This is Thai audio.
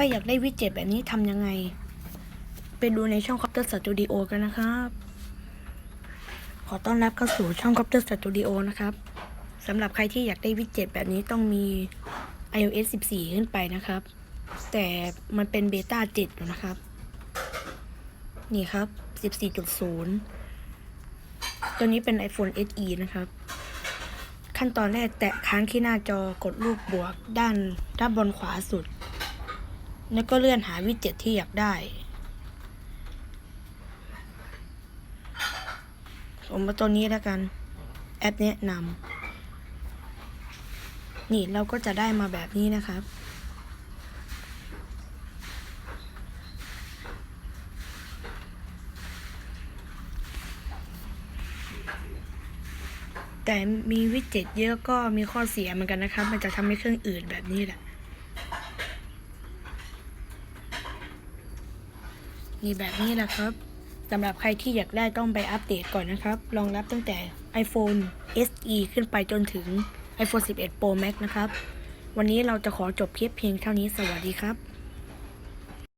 รอยากได้วิดเจ็ตแบบนี้ทำยังไง ไปดูในช่อง Copter Studio กันนะครับ ขอต้อนรับเข้าสู่ช่อง Copter Studio นะครับสำหรับใครที่อยากได้วิดเจ็ตแบบนี้ต้องมี iOS 14 ขึ้นไปนะครับ แต่มันเป็นเบต้า7อยู่นะครับ นี่ครับ 14.0 ตัวนี้เป็น iPhone SE นะครับขั้นตอนแรกแตะค้างที่หน้าจอกดรูปบวกด้านด้านบนขวาสุด แล้วก็เลื่อนหาวิดเจ็ตที่อยากได้ ผมมาตัวนี้แล้วกัน แอปแนะนำ นี่เราก็จะได้มาแบบนี้นะครับ แต่มีวิดเจ็ตเยอะก็มีข้อเสียเหมือนกันนะครับ มันจะทำให้เครื่องอื่นแบบนี้แหละ นี่แบบนี้แหละครับสำหรับใครที่อยากได้ต้องไปอัปเดตก่อนนะครับ รองรับตั้งแต่ iPhone SE ขึ้นไปจนถึง iPhone 11 Pro Max นะครับ วันนี้เราจะขอจบคลิปเพียงเท่านี้สวัสดีครับ